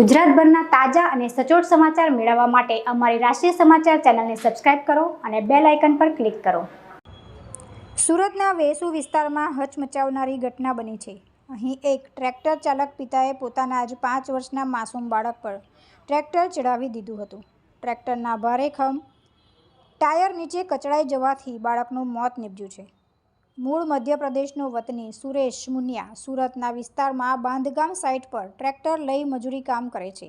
ગુજરાતભરના તાજા અને સચોટ સમાચાર મેળવવા માટે અમારી રાષ્ટ્રીય સમાચાર ચેનલને સબસ્ક્રાઇબ કરો અને બેલ આઇકન પર ક્લિક કરો. સુરતના વેસુ વિસ્તારમાં હચમચાવનારી ઘટના બની છે. અહીં એક ટ્રેક્ટર ચાલક પિતાએ પોતાના જ પાંચ વર્ષના માસૂમ બાળક પર ટ્રેક્ટર ચડાવી દીધું હતું. ટ્રેક્ટરના ભારે ખમ ટાયર નીચે કચડાઈ જવાથી બાળકનું મોત નીપજ્યું છે. મૂળ મધ્યપ્રદેશનો વતની સુરેશ મુનિયા સુરતના વિસ્તારમાં બાંધગામ સાઇટ પર ટ્રેક્ટર લઈ મજૂરી કામ કરે છે.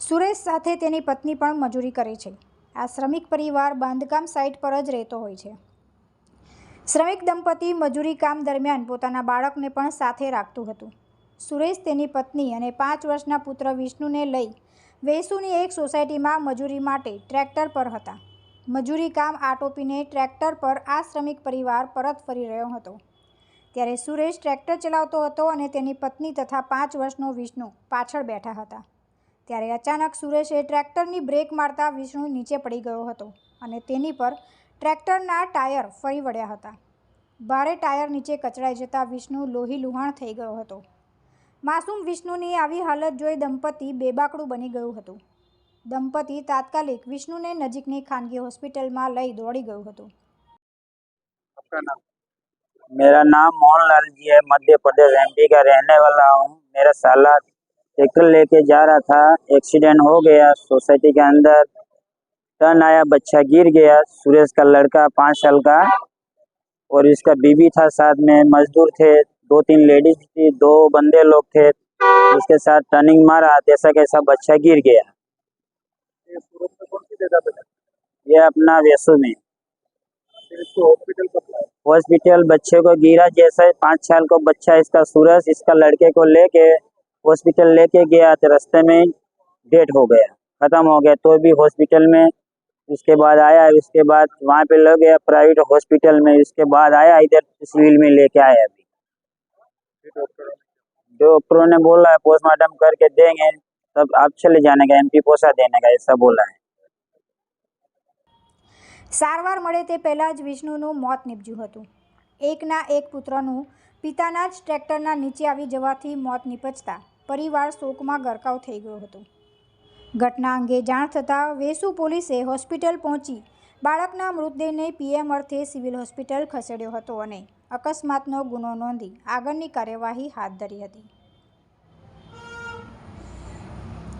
સુરેશ સાથે તેની પત્ની પણ મજૂરી કરે છે. આ શ્રમિક પરિવાર બાંધકામ સાઇટ પર જ રહેતો હોય છે. શ્રમિક દંપતી મજૂરી કામ દરમિયાન પોતાના બાળકને પણ સાથે રાખતું હતું. સુરેશ તેની પત્ની અને પાંચ વર્ષના પુત્ર વિષ્ણુને લઈ વેસુની એક સોસાયટીમાં મજૂરી માટે ટ્રેક્ટર પર હતા. મજૂરી કામ આટોપીને ટ્રેક્ટર પર આ શ્રમિક પરિવાર પરત ફરી રહ્યો હતો. ત્યારે સુરેશ ટ્રેક્ટર ચલાવતો હતો અને તેની પત્ની તથા પાંચ વર્ષનો વિષ્ણુ પાછળ બેઠા હતા. ત્યારે અચાનક સુરેશે ટ્રેક્ટરની બ્રેક મારતા વિષ્ણુ નીચે પડી ગયો હતો અને તેની પર ટ્રેક્ટરના ટાયર ફરી વળ્યા હતા. ભારે ટાયર નીચે કચડાઈ જતાં વિષ્ણુ લોહી લુહાણ થઈ ગયો હતો. માસૂમ વિષ્ણુની આવી હાલત જોઈ દંપતી બેબાકડું બની ગયું હતું. દંપતી તાત્કાલિક વિષ્ણુને નજીકની ખાનગી હોસ્પિટલમાં લઈ દોડી ગયું હતું आपका नाम मेरा नाम मोहनलाल जी है मध्य प्रदेश एमपी का रहने वाला हूँ मेरा साला ट्रैक्टर लेके जा रहा था एक्सीडेंट हो गया सोसाइटी के अंदर टर्न आया बच्चा गिर गया सुरेश का लड़का पाँच साल का और इसका बीबी था साथ में मजदूर थे दो तीन लेडीज थी दो बंदे लोग थे इसके साथ टर्निंग मारा जैसा कैसा बच्चा गिर गया ये अपना वेसु में। हॉस्पिटल बच्चे को गिरा जैसे पाँच साल को बच्चा इसका सूरज, इसका लड़के को लेके हॉस्पिटल लेके गया तो रास्ते में डेट हो गया, खत्म हो गया। तो भी हॉस्पिटल में उसके बाद आया, उसके बाद वहाँ पे लग गया प्राइवेट हॉस्पिटल में, उसके बाद आया, इधर सिविल में लेके आया अभी। डॉक्टरों ने बोला पोस्टमार्टम करके देंगे। तब आप चले जाने का एमपी पोसा देने का ऐसा बोला है સારવાર મળે તે પહેલાં જ વિષ્ણુનું મોત નીપજ્યું હતું એકના એક પુત્રનું પિતાના જ ટ્રેક્ટરના નીચે આવી જવાથી મોત નીપજતા પરિવાર શોકમાં ગરકાવ થઈ ગયો હતો ઘટના અંગે જાણ થતાં વેસુ પોલીસે હોસ્પિટલ પહોંચી બાળકના મૃતદેહને પીએમ અર્થે સિવિલ હોસ્પિટલ ખસેડ્યો હતો અને અકસ્માતનો ગુનો નોંધી આગળની કાર્યવાહી હાથ ધરી હતી